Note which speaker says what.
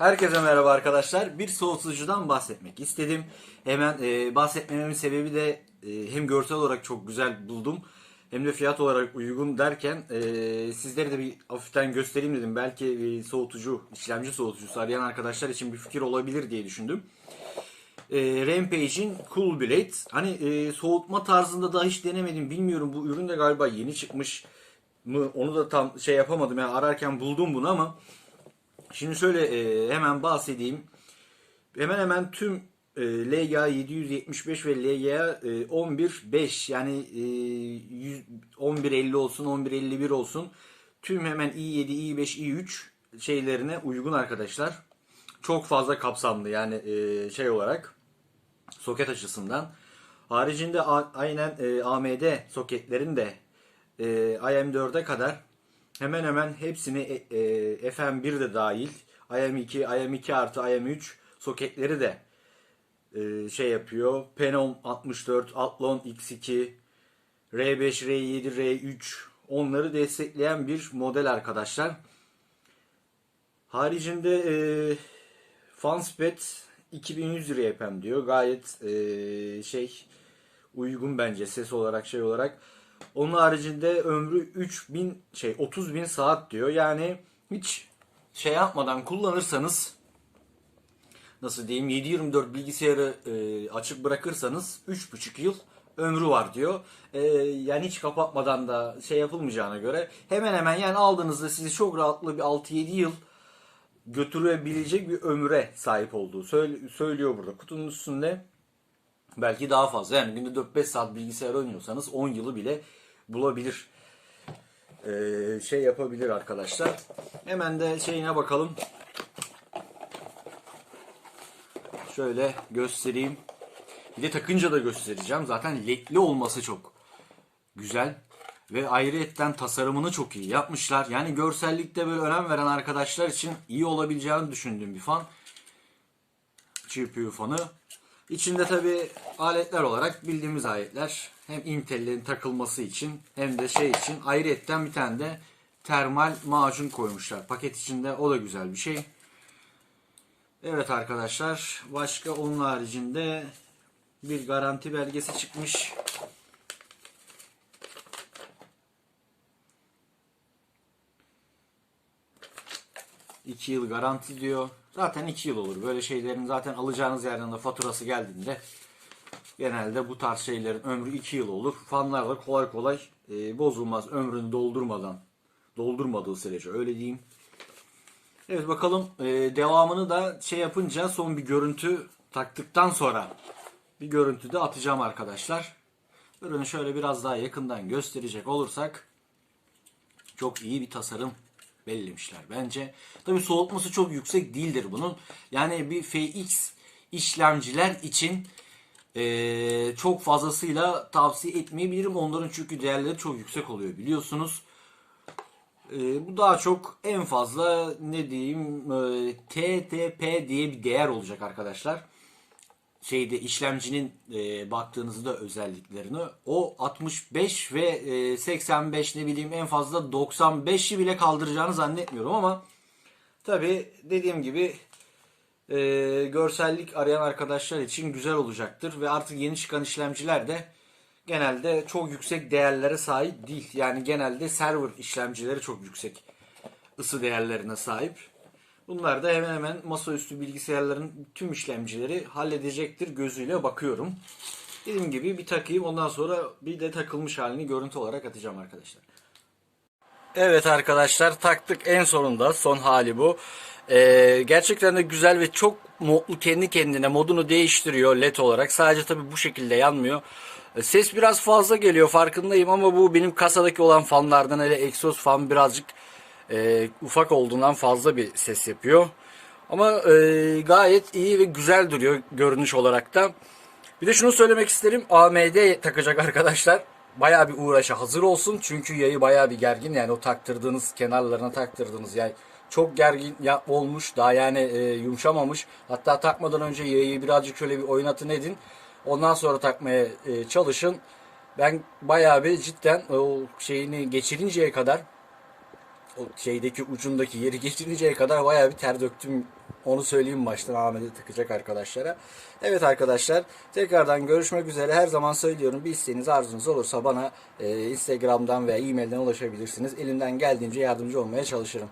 Speaker 1: Herkese merhaba arkadaşlar. Bir soğutucudan bahsetmek istedim. Hemen e, bahsetmememin sebebi de e, hem görsel olarak çok güzel buldum hem de fiyat olarak uygun derken e, sizlere de bir hafiften göstereyim dedim. Belki bir soğutucu, işlemci soğutucusu arayan arkadaşlar için bir fikir olabilir diye düşündüm. E, Rampage'in Cool Blade. Hani e, soğutma tarzında daha hiç denemedim bilmiyorum. Bu ürün de galiba yeni çıkmış mı onu da tam şey yapamadım. Yani ararken buldum bunu ama Şimdi şöyle e, hemen bahsedeyim. Hemen hemen tüm e, LGA 775 ve LGA e, 11.5 yani e, 100, 11.50 olsun 11.51 olsun tüm hemen i7, i5, i3 şeylerine uygun arkadaşlar. Çok fazla kapsamlı yani e, şey olarak soket açısından. Haricinde a- aynen e, AMD soketlerin de e, IM4'e kadar hemen hemen hepsini e, e, FM1 de dahil IM2, IM2 artı IM3 soketleri de e, şey yapıyor. Penon 64, Athlon X2, R5, R7, R3 onları destekleyen bir model arkadaşlar. Haricinde e, Fanspet 2100 liraya yapayım diyor. Gayet e, şey uygun bence ses olarak şey olarak. Onun haricinde ömrü 3000 şey 30 bin saat diyor. Yani hiç şey yapmadan kullanırsanız nasıl diyeyim 7/24 bilgisayarı e, açık bırakırsanız 3,5 yıl ömrü var diyor. E, yani hiç kapatmadan da şey yapılmayacağına göre hemen hemen yani aldığınızda sizi çok rahatlı bir 6-7 yıl götürebilecek bir ömre sahip olduğu söylüyor burada. Kutunun üstünde belki daha fazla. Yani günde 4-5 saat bilgisayar oynuyorsanız 10 yılı bile bulabilir. Ee, şey yapabilir arkadaşlar. Hemen de şeyine bakalım. Şöyle göstereyim. Bir de takınca da göstereceğim. Zaten ledli olması çok güzel. Ve ayrıyetten tasarımını çok iyi yapmışlar. Yani görsellikte böyle önem veren arkadaşlar için iyi olabileceğini düşündüğüm bir fan. GPU fanı. İçinde tabi aletler olarak bildiğimiz aletler. Hem Intel'in takılması için hem de şey için ayrıyetten bir tane de termal macun koymuşlar. Paket içinde o da güzel bir şey. Evet arkadaşlar başka onun haricinde bir garanti belgesi çıkmış. İki yıl garanti diyor. Zaten iki yıl olur. Böyle şeylerin zaten alacağınız yerden de faturası geldiğinde genelde bu tarz şeylerin ömrü iki yıl olur. Fanlar da kolay kolay e, bozulmaz. Ömrünü doldurmadan doldurmadığı sürece öyle diyeyim. Evet bakalım e, devamını da şey yapınca son bir görüntü taktıktan sonra bir görüntü de atacağım arkadaşlar. Ürünü şöyle biraz daha yakından gösterecek olursak çok iyi bir tasarım belirlemişler bence. Tabii soğutması çok yüksek değildir bunun. Yani bir FX işlemciler için eee, çok fazlasıyla tavsiye etmeyebilirim. Onların çünkü değerleri çok yüksek oluyor biliyorsunuz. Eee, bu daha çok en fazla ne diyeyim eee, TTP diye bir değer olacak arkadaşlar şeyde işlemcinin e, baktığınızda özelliklerini o 65 ve e, 85 ne bileyim en fazla 95'i bile kaldıracağını zannetmiyorum ama tabi dediğim gibi e, görsellik arayan arkadaşlar için güzel olacaktır ve artık yeni çıkan işlemciler de genelde çok yüksek değerlere sahip değil. Yani genelde server işlemcileri çok yüksek ısı değerlerine sahip. Bunlar da hemen hemen masaüstü bilgisayarların tüm işlemcileri halledecektir gözüyle bakıyorum. Dediğim gibi bir takayım ondan sonra bir de takılmış halini görüntü olarak atacağım arkadaşlar. Evet arkadaşlar taktık en sonunda son hali bu. Ee, gerçekten de güzel ve çok modlu kendi kendine modunu değiştiriyor led olarak. Sadece tabi bu şekilde yanmıyor. Ee, Ses biraz fazla geliyor farkındayım ama bu benim kasadaki olan fanlardan hele egzoz fan birazcık e, ufak olduğundan fazla bir ses yapıyor. Ama e, gayet iyi ve güzel duruyor görünüş olarak da. Bir de şunu söylemek isterim. AMD takacak arkadaşlar. Bayağı bir uğraşa hazır olsun. Çünkü yayı bayağı bir gergin. Yani o taktırdığınız kenarlarına taktırdığınız yay çok gergin olmuş. Daha yani e, yumuşamamış. Hatta takmadan önce yayı birazcık şöyle bir oynatın edin. Ondan sonra takmaya e, çalışın. Ben bayağı bir cidden o şeyini geçirinceye kadar o şeydeki ucundaki yeri geçirinceye kadar bayağı bir ter döktüm Onu söyleyeyim baştan Ahmet'e tıkacak arkadaşlara. Evet arkadaşlar tekrardan görüşmek üzere. Her zaman söylüyorum bir isteğiniz arzunuz olursa bana e, Instagram'dan veya e-mailden ulaşabilirsiniz. Elimden geldiğince yardımcı olmaya çalışırım.